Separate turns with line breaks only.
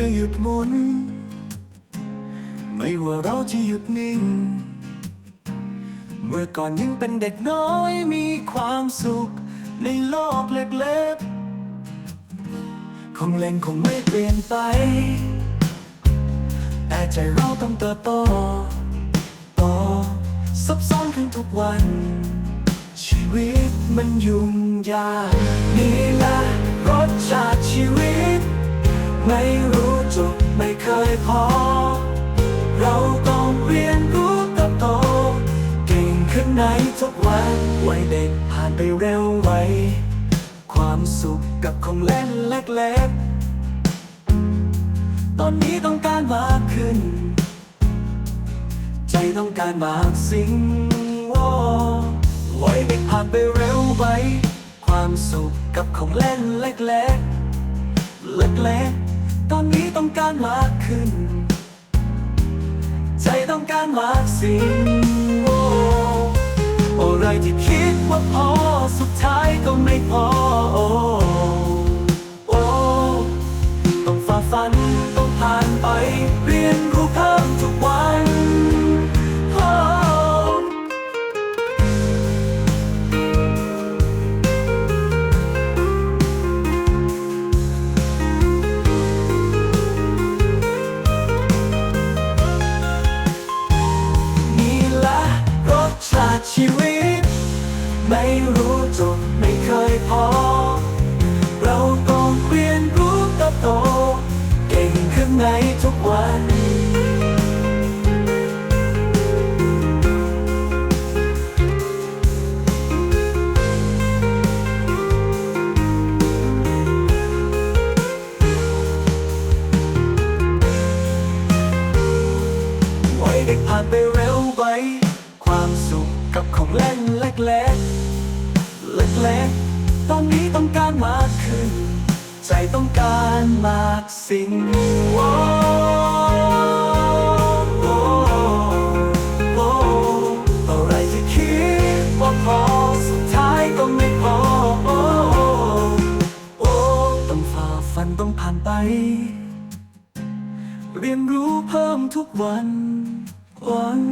คืยุดมนไม่ว่าเราจะหยุดนิ่ง เมื่อก่อนยังเป็นเด็กน้อยมีความสุข ในโลกเล็กๆ คงเล่นคงไม่เปลี่ยนไป แต่ใจเราต้องเติบโตโตซับซ้อนขึ้นทุกวัน ชีวิตมันยุ่งยาก ยพอ เราต้องเรียนรู้เติบโต เก่งขึ้นในทุกวันวัยเด็กผ่านไปเร็วไว ความสุขกับของเล่นเล็กๆ ตอนนี้ต้องการมากขึ้น ใจต้องการมากสิ่งโอ้วัยเด็กผ่านไปเร็วไว ความสุขกับของเล่นเล็กๆ ตอนนี้ต้องการมากขึ้น ใจต้องการมากสิ่งโอ้อะไรที่คิดว่าพอสุดท้ายก็ไม่พอโอ้โอ้ต้องฝ่าฟันต้องผ่านไป เรียนรู้เพิ่มทุกวัน ไม่รู้จบไม่เคยพอ เราต้องเรียนรู้เติบโต เก่งขึ้นในทุกวันวัยเด็กผ่านไปเร็วไวความ สุขกับของเล่นเล็กๆ เล็กๆ ตอนนี้ต้องการมากขึ้น ใจต้องการมากสิ่งโอ้โอ้โอ้อะไรที่คิดว่าพอสุดท้ายก็ไม่พอโอ้โอ้ต้องฝ่าฟันต้องผ่านไป เรียนรู้เพิ่มทุกวันวัน